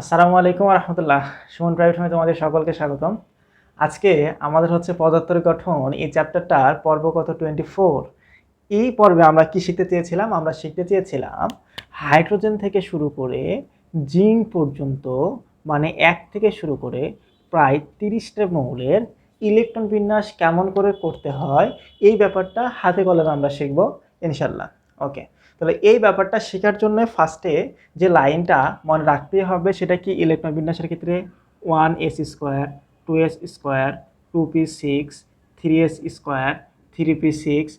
আসসালামু আলাইকুম রহমতুল্লাহ সুমন প্রাইভেট হোমে তোমাদের সকলকে স্বাগতম। আজকে আমাদের হচ্ছে পদার্থের গঠন, এই চ্যাপ্টারটার পর্ব কত? টোয়েন্টি ফোর এই পর্বে আমরা কি শিখতে চেয়েছিলাম? আমরা শিখতে চেয়েছিলাম হাইড্রোজেন থেকে শুরু করে জিঙ্ক পর্যন্ত মানে এক থেকে শুরু করে প্রায় তিরিশটা মৌলের ইলেকট্রন বিন্যাস কেমন করে করতে হয়, এই ব্যাপারটা হাতে কলমে আমরা শিখব ইনশাল্লাহ ওকে তাহলে এই ব্যাপারটা শেখার জন্য ফার্স্টে যে লাইনটা মনে রাখতে হবে সেটা কি ইলেকট্রন বিন্যাসের ক্ষেত্রে one s square two s square two p six three s square three p six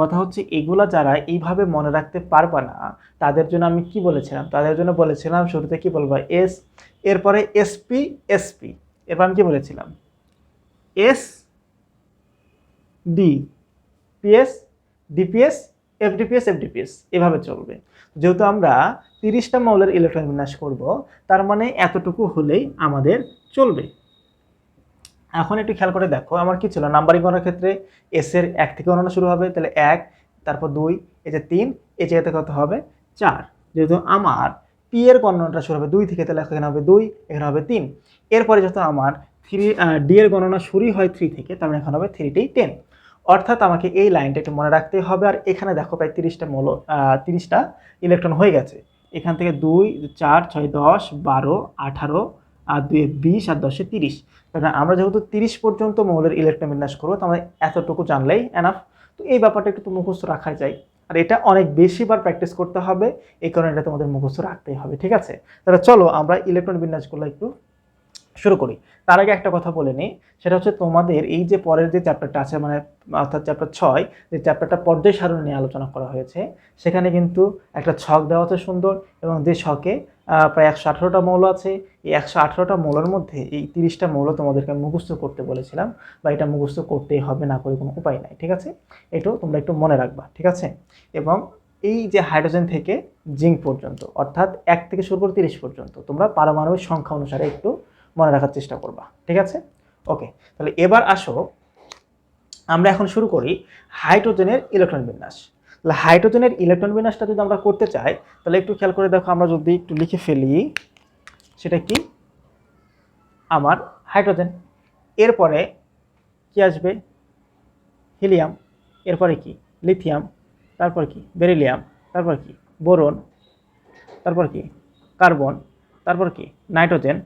কথা হচ্ছে এগুলো যারা এইভাবে মনে রাখতে পারবে না, তাদের জন্য আমি কি বলেছিলাম? তাদের জন্য বলেছিলাম শুরুতে কি বলব? এস এরপরে এসপি এসপি এরপর আমি কি বলেছিলাম? S d ps dps fdps fdps এভাবে চলবে। যেহেতু আমরা তিরিশটা মৌলের ইলেকট্রন বিন্যাস করব, তার মানে এতটুকু হলেই আমাদের চলবে। এখন একটু খেয়াল করে দেখো, আমার কি ছিল? নাম্বারিং করার ক্ষেত্রে এস এর এক থেকে গণনা শুরু হবে, তাহলে এক, তারপর দুই, এই যে তিন, এই জায়গাতে কত হবে? চার। যেহেতু আমার পি এর গণনাটা শুরু হবে দুই থেকে, তাহলে এখানে হবে দুই, এখানে হবে তিন। এরপরে যেহেতু আমার থ্রি ডি এর গণনা শুরুই হয় থ্রি থেকে, তার মানে এখানে হবে থ্রিটি টেন অর্থাৎ আমাকে এই লাইনটা একটু মনে রাখতে হবে। আর এখানে দেখো প্রায় তিরিশটা মৌল তিরিশটা ইলেকট্রন হয়ে গেছে। এখান থেকে দুই, চার, ছয়, দশ, বারো, আঠারো, আর দুই বিশ, আর দশে তিরিশ। তাহলে আমরা যেহেতু তিরিশ পর্যন্ত মৌলের ইলেকট্রন বিন্যাস করব তো আমরা এতটুকু জানলেই এনাফ তো এই ব্যাপারটা একটু মুখস্থ রাখা যায়। আর এটা অনেক বেশিবার প্র্যাকটিস করতে হবে, এই কারণে এটা তোমাদের মুখস্থ রাখতেই হবে, ঠিক আছে? তাহলে চলো আমরা ইলেকট্রন বিন্যাসগুলো একটু শুরু করি। তার আগে একটা কথা বলে নিই, সেটা হচ্ছে তোমাদের এই যে পরের যে চ্যাপ্টারটা আছে মানে অর্থাৎ চ্যাপ্টার ছয়, যে চ্যাপ্টারটা পর্যায় সারণী নিয়ে আলোচনা করা হয়েছে, সেখানে কিন্তু একটা ছক দেওয়া আছে সুন্দর এবং যে ছকে প্রায় একশো আঠারোটা মৌল আছে। এই একশো আঠারোটা মৌলের মধ্যে এই তিরিশটা মৌল তোমাদেরকে মুখস্থ করতে বলেছিলাম বা এটা মুখস্থ করতেই হবে, না করে কোনো উপায় নাই, ঠিক আছে? এটাও তোমরা একটু মনে রাখবা, ঠিক আছে? এবং এই যে হাইড্রোজেন থেকে জিঙ্ক পর্যন্ত, অর্থাৎ এক থেকে শুরু করে তিরিশ পর্যন্ত, তোমরা পারমাণবিক সংখ্যা অনুসারে একটু মনে রাখার চেষ্টা করবা, ঠিক আছে? ওকে তাহলে এবার আসো, আমরা এখন শুরু করি হাইড্রোজেনের ইলেকট্রন বিন্যাস। তাহলে হাইড্রোজেনের ইলেকট্রন বিন্যাসটা যদি আমরা করতে চাই, তাহলে একটু খেয়াল করে দেখো, আমরা যদি একটু লিখে ফেলি, সেটা কি? আমার হাইড্রোজেন। এরপরে কি আসবে? হিলিয়াম। এরপরে কি? লিথিয়াম। তারপর কি? বেরিলিয়াম। তারপর কি? বোরন। তারপর কি? কার্বন। তারপর কি? নাইট্রোজেন।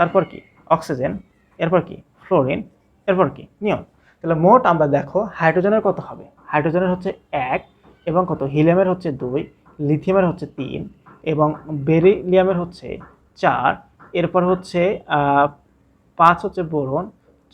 তারপর কি? অক্সিজেন, এরপর কি? ফ্লোরিন, এরপর কি? নিয়ম তাহলে মোট আমরা দেখো হাইড্রোজেনের কত হবে? হাইড্রোজেনের হচ্ছে এক এবং কত? হিলিয়ামের হচ্ছে দুই, লিথিয়ামের হচ্ছে তিন এবং বেরিলিয়ামের হচ্ছে চার, এরপর হচ্ছে পাঁচ হচ্ছে বোরন,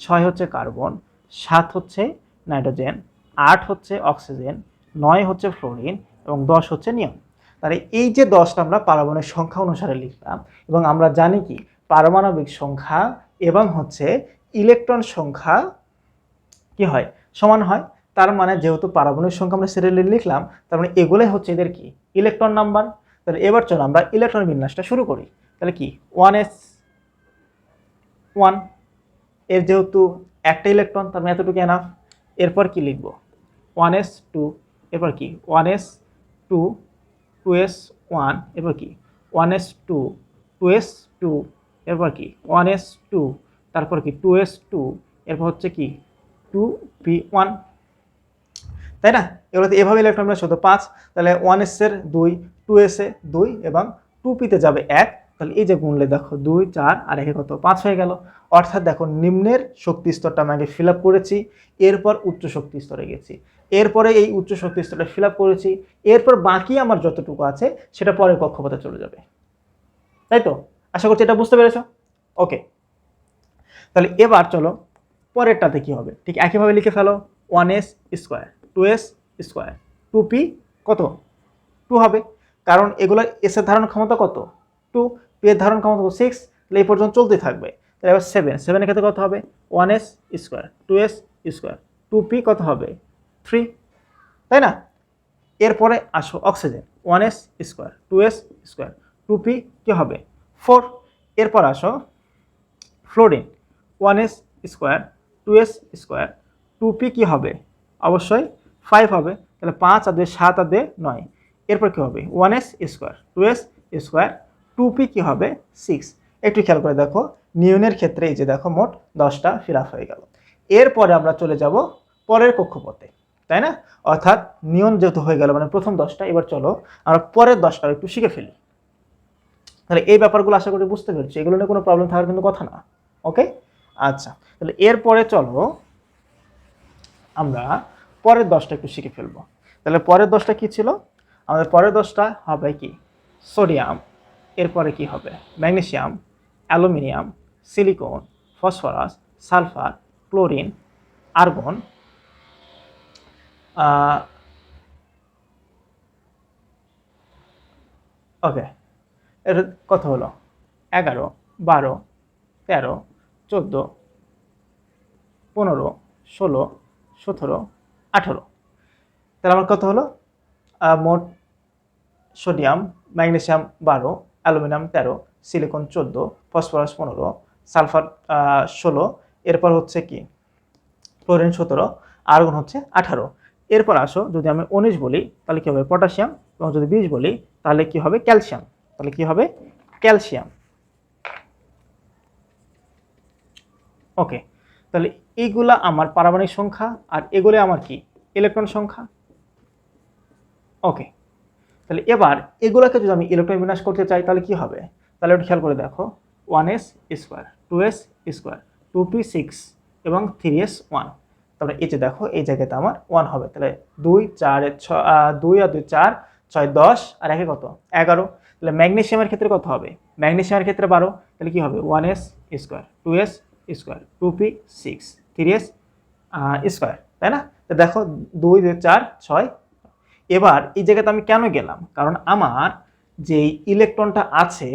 ছয় হচ্ছে কার্বন, সাত হচ্ছে নাইট্রোজেন, আট হচ্ছে অক্সিজেন, নয় হচ্ছে ফ্লোরিন এবং দশ হচ্ছে নিয়ম তাহলে এই যে দশটা আমরা পারমাণবিক সংখ্যা অনুসারে লিখলাম এবং আমরা জানি কি? পারমাণবিক সংখ্যা এবং হচ্ছে ইলেকট্রন সংখ্যা কি হয়? সমান হয়। তার মানে যেহেতু পারমাণবিক সংখ্যা আমরা সিরিয়ালি লিখলাম, তার মানে এগুলোই হচ্ছে এদের কি? ইলেকট্রন নাম্বার তাহলে এবার চলো আমরা ইলেকট্রন বিন্যাসটা শুরু করি। তাহলে কি? ওয়ান এস ওয়ানের যেহেতু একটা ইলেকট্রন, তার মানে এতটুকু এনাফ এরপর কি লিখব? ওয়ান এস টু এরপর কি? One s two two s one এরপর কি? One s two two s two এরপর কি? ওয়ান এস টু তারপর কি? টু এস টু এরপর হচ্ছে কি? টু পি ওয়ান তাই না? এগুলোতে এভাবে ইলেকট্রন বিন্যাস পাঁচ, তাহলে ওয়ান এসের দুই টু এসে দুই এবং টু পিতে যাবে এক। তাহলে এই যে গুণলে দেখো দুই, চার আর একে কত? পাঁচ হয়ে গেল। অর্থাৎ দেখো নিম্নের শক্তি স্তরটা আমি আগে ফিল আপ করেছি, এরপর উচ্চ শক্তি স্তরে গেছি। এরপরে এই উচ্চ শক্তি স্তরটা ফিল আপ করেছি, এরপর বাকি আমার যতটুকু আছে, সেটা পরে কক্ষপথে চলে যাবে। তাই তো? আশা করছি এটা বুঝতে পেরেছ? ওকে তাহলে এবার চলো পরেরটাতে কি হবে? ঠিক একইভাবে লিখে ফেলো one s square two s square two p কত? টু হবে। কারণ এগুলোর এসের ধারণ ক্ষমতা কত? টু পি এর ধারণ ক্ষমতা সিক্স তাহলে এই পর্যন্ত চলতে থাকবে। তাহলে এবার সেভেন সেভেনের ক্ষেত্রে কত হবে? One s square two s square two p কত হবে? থ্রি তাই না? এরপরে আসো oxygen one s square two s square two p কী হবে? ফোর। এরপর আসো, fluorine one s square two s square two p কী হবে? অবশ্যই ফাইভ হবে, তাহলে পাঁচ আর দুই, সাত আর দুই, নয়। এরপর কী হবে? One s square two s square two p কী হবে? সিক্স একটু খেয়াল করে দেখো নিয়নের ক্ষেত্রে এই যে দেখো মোট দশটা ফিল আপ হয়ে গেল। এরপরে আমরা চলে যাব পরের কক্ষপথে, তাই না? অর্থাৎ নিয়ন যেহেতু হয়ে গেল মানে প্রথম দশটা, এবার চলো আমরা পরের দশটা একটু শিখে ফেলি। তাহলে এই ব্যাপারগুলো আশা করি বুঝতে পেরেছি। এগুলো নিয়ে কোনো প্রবলেম থাকার কিন্তু কথা না। ওকে আচ্ছা তাহলে এরপরে চলো আমরা পরের দশটা একটু শিখে ফেলব। তাহলে পরের দশটা কি ছিল? আমাদের পরের দশটা হবে কি? সোডিয়াম। এরপরে কি হবে? Magnesium, aluminium, silicon, phosphorus, sulphur, chlorine, argon. Okay এর কত হলো এগারো, বারো, তেরো, চোদ্দ, পনেরো, ষোলো, সতেরো, আঠেরো। তাহলে আমার কত হলো মোট সোডিয়াম, ম্যাগনেসিয়াম বারো, অ্যালুমিনিয়াম তেরো, সিলিকন চোদ্দ, ফসফরাস পনেরো, সালফার ষোলো, এরপর হচ্ছে কি? ক্লোরিন সতেরো, আর্গন হচ্ছে আঠারো। এরপর আসো, যদি আমি উনিশ বলি, তাহলে কী হবে? পটাশিয়াম, এবং যদি বিশ বলি, তাহলে কি হবে? ক্যালসিয়াম। তাহলে কি হবে? ক্যালসিয়াম। ওকে, তাহলে এইগুলা আমার পারমাণবিক সংখ্যা আর এগুলো আমার কি? ইলেকট্রন সংখ্যা। ওকে, তাহলে এবার এগুলোকে যদি আমি ইলেকট্রন বিন্যাস করতে চাই, তাহলে কি হবে? তাহলে একটু খেয়াল করে দেখো। One s square, two s square, two p six এবং থ্রি এস ওয়ান। তারপরে এই যে দেখো, এই জায়গাতে আমার ওয়ান হবে। তাহলে দুই, চার ছ দুই আর দুই, চার, ছয়, দশ, আর একে কত? এগারো। তাহলে ম্যাগনেসিয়ামের ক্ষেত্রে কত হবে? ম্যাগনেশিয়ামের ক্ষেত্রে বারো, তাহলে কী হবে? One s square two s square two p six three s square তাই না? তো দেখো দুই চার, ছয়। এবার এই জায়গাতে আমি কেন গেলাম? কারণ আমার যে ইলেকট্রনটা আছে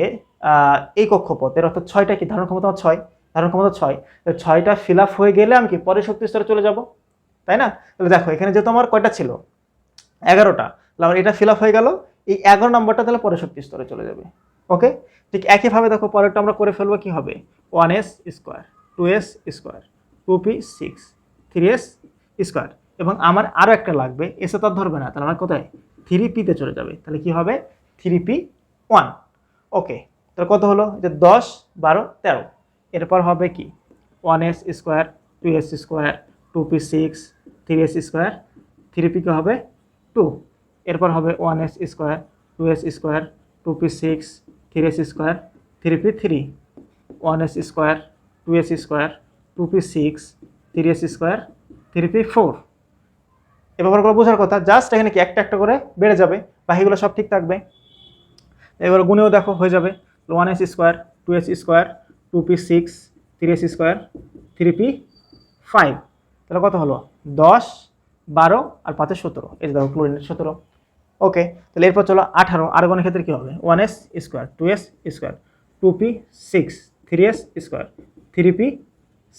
এই কক্ষপথের, অর্থাৎ ছয়টা কি? ধারণ ক্ষমতা ছয়, ধারণ ক্ষমতা ছয়। তো ছয়টা ফিল আপ হয়ে গেলে আমি কি পরের শক্তি স্তরে চলে যাব? তাই না? তাহলে দেখো, এখানে যেহেতু আমার কয়টা ছিল? এগারোটা। তাহলে আমার এটা ফিল আপ হয়ে গেল এই এগারো নম্বরটা তাহলে পরের শক্তি স্তরে চলে যাবে। ওকে ঠিক একইভাবে দেখো, পরেরটা আমরা করে ফেলব কী হবে? One s square two s square two p six three s square এবং আমার আরও একটা লাগবে এসে তো ধরবে না, তাহলে আমার কোথায়? থ্রি পিতে চলে যাবে। তাহলে কি হবে? থ্রি পি ওয়ান ওকে তাহলে কত হলো? যে দশ, বারো, তেরো। এরপর হবে কি? One s square two s square two p six three s square three p কে হবে টু এরপর হবে one s square two s square two p six three s square three p three one s square two s square two p six three s square three p four এ ব্যাপারগুলো বোঝার কথা just এখানে কি একটা একটা করে বেড়ে যাবে, বাকিগুলো সব ঠিক থাকবে। এবার গুণেও দেখো, হয়ে যাবে one s square two s square two p six three s square three p five তাহলে কত হলো? দশ, বারো আর পাঁচে সতেরো। এই দেখো ক্লোরিনের সতেরো। ওকে তাহলে এরপর চলো আঠারো আরগনের ক্ষেত্রে কী হবে? One s square two s square two p six three s square three p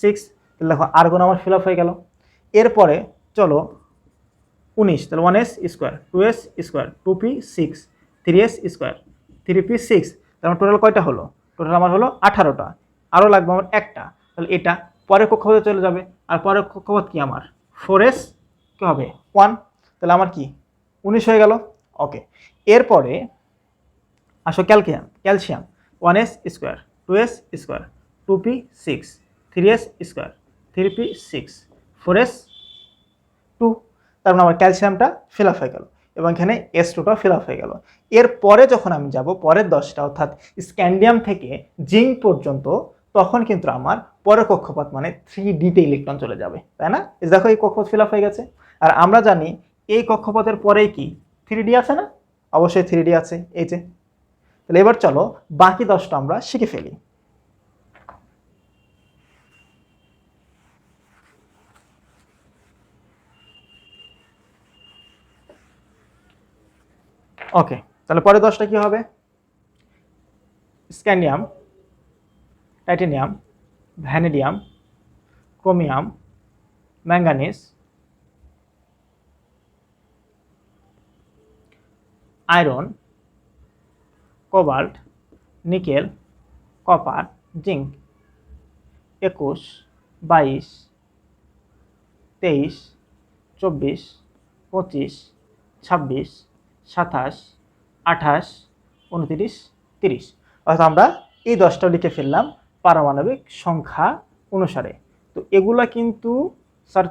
six তাহলে দেখো আরগন আমার ফিল আপ হয়ে গেল। এরপরে চলো উনিশ, তাহলে one s square two s square two p six three s square three p six তাহলে টোটাল কয়টা হলো? টোটাল আমার হলো আঠারোটা আরও লাগবে আমার একটা, তাহলে এটা পরের কক্ষপথে চলে যাবে, আর পরের কক্ষপথ কি আমার? ফোর এস কী হবে? ওয়ান তাহলে আমার কি? উনিশ হয়ে গেল। ওকে এরপরে আসো ক্যালকিয়াম calcium one s square two s square two p six three s square three p six four s two তার মানে আমার ক্যালসিয়ামটা ফিল আপ হয়ে গেল এবং এখানে এস টুটাও ফিল আপ হয়ে গেল। এরপরে যখন আমি যাব পরের দশটা, অর্থাৎ স্ক্যান্ডিয়াম থেকে জিঙ্ক পর্যন্ত, তখন কিন্তু আমার পরের কক্ষপথ মানে থ্রি ডিতে ইলেকট্রন চলে যাবে। তাই না? দেখো এই কক্ষপথ ফিল আপ হয়ে গেছে। আর আমরা জানি এই কক্ষপথের পরেই কি? থ্রি আছে না? অবশ্যই থ্রি আছে। এই যে। তাহলে এবার চলো, বাকি দশটা আমরা শিখে ফেলি। ওকে তাহলে পরে দশটা কি হবে? Scandium, titanium, vanadium, chromium, manganese iron, cobalt, nickel, copper zinc একুশ, বাইশ, তেইশ, চব্বিশ, পঁচিশ, ছাব্বিশ, সাতাশ, আঠাশ, উনতিরিশ, তিরিশ। অর্থাৎ আমরা এই দশটা লিখে ফেললাম পারমাণবিক সংখ্যা অনুসারে। তো এগুলা কিন্তু, স্যার,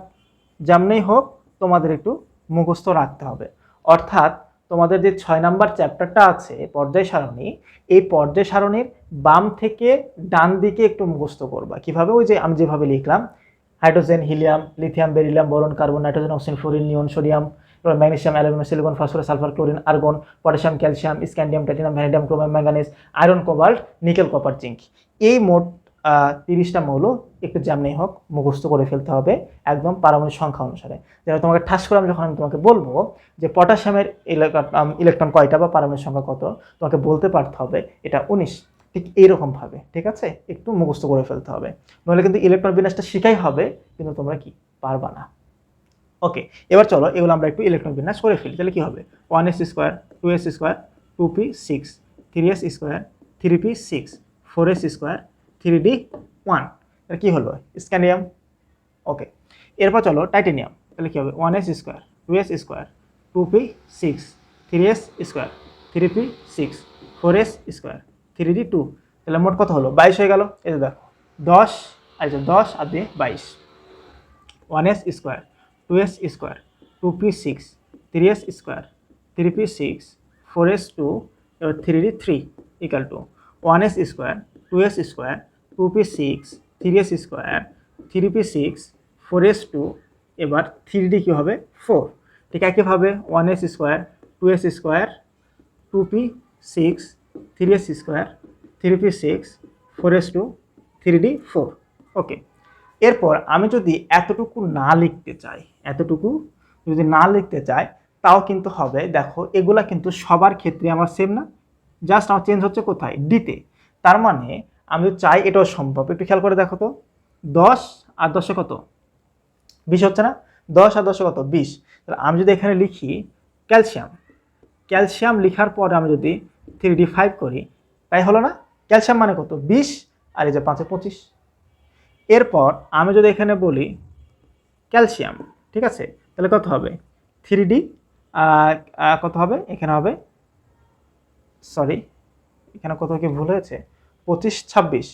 যেমনই হোক, তোমাদের একটু মুখস্থ রাখতে হবে। অর্থাৎ তোমাদের যে ছয় নাম্বার চ্যাপ্টারটা আছে পর্যায় সারণী, এই পর্যায় সারণীর বাম থেকে ডান দিকে একটু মুখস্থ করবা। কীভাবে? ওই যে আমি যেভাবে লিখলাম, hydrogen, helium, lithium, beryllium, boron, carbon, nitrogen, oxygen, fluorine, neon, sodium এবার magnesium, aluminium, silicon, phosphorus, sulphur, chlorine, argon, potassium, calcium, scandium platinum vanadium chromium manganese iron, cobalt, nickel, copper zinc এই মোট তিরিশটা মৌল একটু যেমনি হোক মুখস্থ করে ফেলতে হবে একদম পারমাণবিক সংখ্যা অনুসারে। যেটা তোমাকে ঠাস করে আমি যখন আমি তোমাকে বলব যে পটাশিয়ামের ইলেকট্রন কয়টা বা পারমাণবিক সংখ্যা কত, তোমাকে বলতে পারতে হবে এটা উনিশ। ঠিক এইরকমভাবে, ঠিক আছে? একটু মুখস্থ করে ফেলতে হবে। নইলে কিন্তু ইলেকট্রন বিন্যাসটা শিখাই হবে, কিন্তু তোমরা কি পারবা না। ওকে, এবার চলো এগুলো আমরা একটু ইলেকট্রন বিন্যাস করে ফেলি, তাহলে কি হবে? One s square, two s square, two p six, three s square, three p six, four s square, three d one. তাহলে কী হলো? স্ক্যানিয়াম। ওকে। এরপর চলো টাইটেনিয়াম। তাহলে কী হবে? One s square, two s square, two p six, three s square, three p six, four s square, three d two. তাহলে মোট কত হলো? বাইশ হয়ে গেল। এই দেখো, দশ আচ্ছা দশ, আর দিয়ে বাইশ। One s square, two s square, two p six, three s square, three p six, four s two, এবার three d three equal two. One s square, two s square, two p six three s square three p six four s two এবার three d কী হবে? Four ঠিক একইভাবে one s square two s square two p six three s square three p six four s two three d four okay এরপর আমি যদি এতটুকু না লিখতে চাই, এতটুকু যদি না লিখতে চাই, তাও কিন্তু হবে, দেখো, এগুলা কিন্তু সবার ক্ষেত্রে আমার সেম না জাস্ট আমার চেঞ্জ হচ্ছে কোথায়? ডিতে তার মানে আমি যদি চাই এটাও সম্ভব। একটু খেয়াল করে দেখো তো। দশ আর দশে কত? বিশ হচ্ছে না? দশ আর দশে কত? বিশ। তাহলে আমি যদি এখানে লিখি ক্যালসিয়াম। ক্যালসিয়াম লিখার পরে আমি যদি থ্রি ডি ফাইভ করি, তাই হলো না? ক্যালসিয়াম মানে কত? বিশ আর এই যে পাঁচে পঁচিশ। এরপর আমি যদি এখানে বলি ক্যালসিয়াম, ঠিক আছে? তাহলে কত হবে? থ্রি ডি কত হবে? এখানে হবে সরি এখানে কত কি ভুল হয়েছে? পঁচিশ, ছাব্বিশ।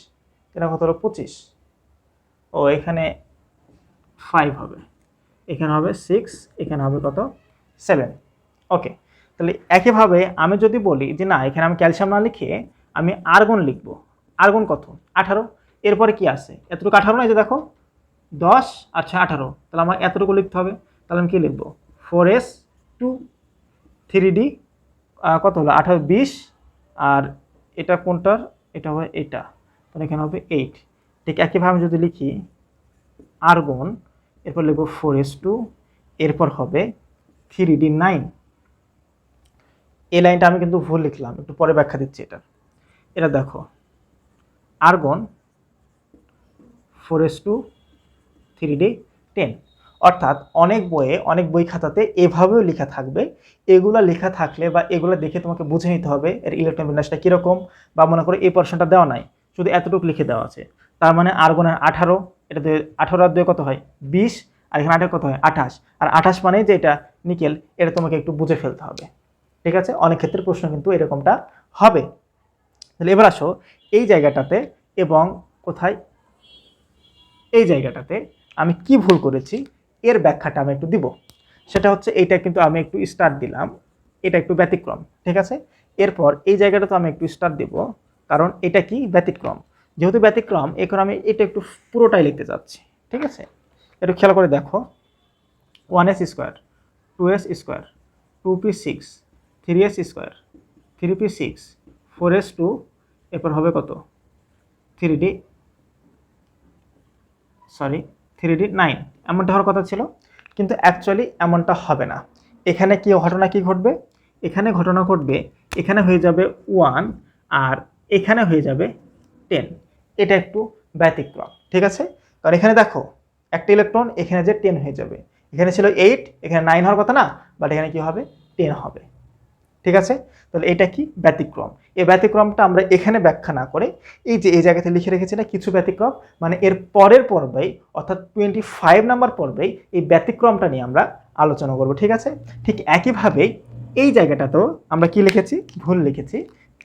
এখানে কত হলো? পঁচিশ। ও, এখানে ফাইভ হবে। এখানে হবে সিক্স এখানে হবে কত? সেভেন ওকে তাহলে একইভাবে আমি যদি বলি যে না, এখানে আমি ক্যালসিয়াম না লিখে আমি আর্গন লিখব। আর্গন কত? আঠারো। এরপরে কি আছে? এতটুকু আঠারো না যে দেখো, দশ আচ্ছা আঠারো। তাহলে আমার এতটুকু লিখতে হবে। তাহলে আমি কী লিখব? Four s two three d কত হলো? আঠারো, বিশ। আর এটা কোনটার? এটা হবে এটা। তাহলে এখানে হবে এইট ঠিক একইভাবে আমি যদি লিখি আর্গন এরপর লিখব ফোর এস টু এরপর হবে থ্রি ডি নাইন এই লাইনটা আমি কিন্তু ভুল লিখলাম, একটু পরে ব্যাখ্যা দিচ্ছি এটা। এটা দেখো argon four s two three d ten অর্থাৎ অনেক বইয়ে, অনেক বই খাতাতে এভাবেও লেখা থাকবে। এগুলা লেখা থাকলে বা এগুলো দেখে তোমাকে বুঝে নিতে হবে এর ইলেকট্রন বিন্যাসটা কীরকম বা মনে করো এই পার্সেন্টটা দেওয়া নাই, শুধু এতটুকু লিখে দেওয়া আছে। তার মানে আর্গনের আঠারো এটা এটাতে আঠারো আর দুয়ে কত হয়? বিশ, আর এখানে আঠারো কত হয়? আঠাশ। আর আঠাশ মানে যে এটা নিকেল, এটা তোমাকে একটু বুঝে ফেলতে হবে। ঠিক আছে? অনেক ক্ষেত্রে প্রশ্ন কিন্তু এরকমটা হবে। তাহলে এবার আসো এই জায়গাটাতে এবং কোথায়? এই জায়গাটাতে আমি কি ভুল করেছি? এর ব্যাখ্যাটা আমি একটু দিব। সেটা হচ্ছে এইটা কিন্তু আমি একটু স্টার্ট দিলাম, এটা একটু ব্যতিক্রম, ঠিক আছে? এরপর এই জায়গাটা তো আমি একটু স্টার্ট দেব, কারণ এটা কি? ব্যতিক্রম। যেহেতু ব্যতিক্রম এখন আমি এটা একটু পুরোটাই লিখতে যাচ্ছি, ঠিক আছে? একটু খেয়াল করে দেখো। One s square two s square two p six three s square three p six four s two এরপর হবে কত? Three d sorry three d nine, এমনটা হওয়ার কথা ছিল, কিন্তু অ্যাকচুয়ালি এমনটা হবে না। এখানে কি ঘটনা কি ঘটবে? এখানে ঘটনা ঘটবে, এখানে হয়ে যাবে ওয়ান আর এখানে হয়ে যাবে টেন এটা একটু ব্যতিক্রম, ঠিক আছে? কারণ এখানে দেখো, একটা ইলেকট্রন এখানে যে টেন হয়ে যাবে। এখানে ছিল এইট এখানে নাইন হওয়ার কথা না বাট এখানে কি হবে? টেন হবে। ঠিক আছে? তাহলে এটা কি? ব্যতিক্রম। এই ব্যতিক্রমটা আমরা এখানে ব্যাখ্যা না করে এই যে, এই জায়গাতে লিখে রেখেছি না, কিছু ব্যতিক্রম মানে এর পরের পর্বেই, অর্থাৎ টোয়েন্টি ফাইভ নাম্বার পর্বেই এই ব্যতিক্রমটা নিয়ে আমরা আলোচনা করব, ঠিক আছে? ঠিক একইভাবেই এই জায়গাটাতেও আমরা কি লিখেছি? ভুল লিখেছি।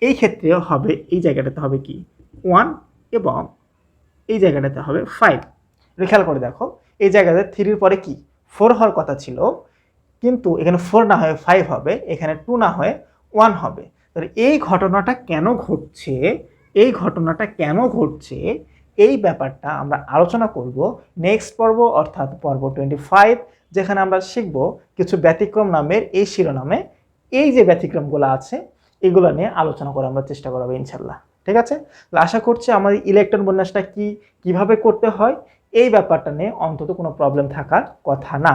এই ক্ষেত্রেও হবে, এই জায়গাটাতে হবে কি? ওয়ান এবং এই জায়গাটাতে হবে ফাইভ খেয়াল করে দেখো, এই জায়গাতে থ্রির পরে কি? ফোর হওয়ার কথা ছিল। কিন্তু এখানে ফোর না হয়ে ফাইভ হবে, এখানে টু না হয়ে ওয়ান হবে। তাহলে এই ঘটনাটা কেন ঘটছে? এই ঘটনাটা কেন ঘটছে? এই ব্যাপারটা আমরা আলোচনা করব নেক্সট পর্ব অর্থাৎ পর্ব টোয়েন্টি ফাইভ যেখানে আমরা শিখব কিছু ব্যতিক্রম নামের এই শিরোনামে। এই যে ব্যতিক্রমগুলো আছে, এগুলো নিয়ে আলোচনা করে আমরা চেষ্টা করব ইনশাল্লাহ ঠিক আছে? আশা করছি আমাদের ইলেকট্রন বিন্যাসটা কি, কীভাবে করতে হয়, এই ব্যাপারটা নিয়ে অন্তত কোনো প্রবলেম থাকার কথা না।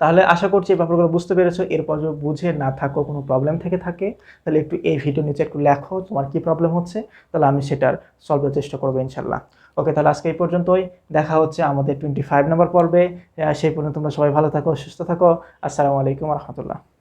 তাহলে আশা করছি এই ব্যাপারগুলো বুঝতে পেরেছ। এরপর যদি বুঝে না থাকো, কোনো প্রবলেম থেকে থাকে, তাহলে একটু এই ভিডিও নিচে একটু লেখো তোমার কি প্রবলেম হচ্ছে, তাহলে আমি সেটার সলভের চেষ্টা করব ইনশাল্লাহ ওকে তাহলে আজকে এই পর্যন্তই। দেখা হচ্ছে আমাদের টোয়েন্টি ফাইভ নম্বর পর্বে সেই পর্যন্ত তোমরা সবাই ভালো থাকো, সুস্থ থাকো। আসসালামু আলাইকুম রহমতুল্লাহ।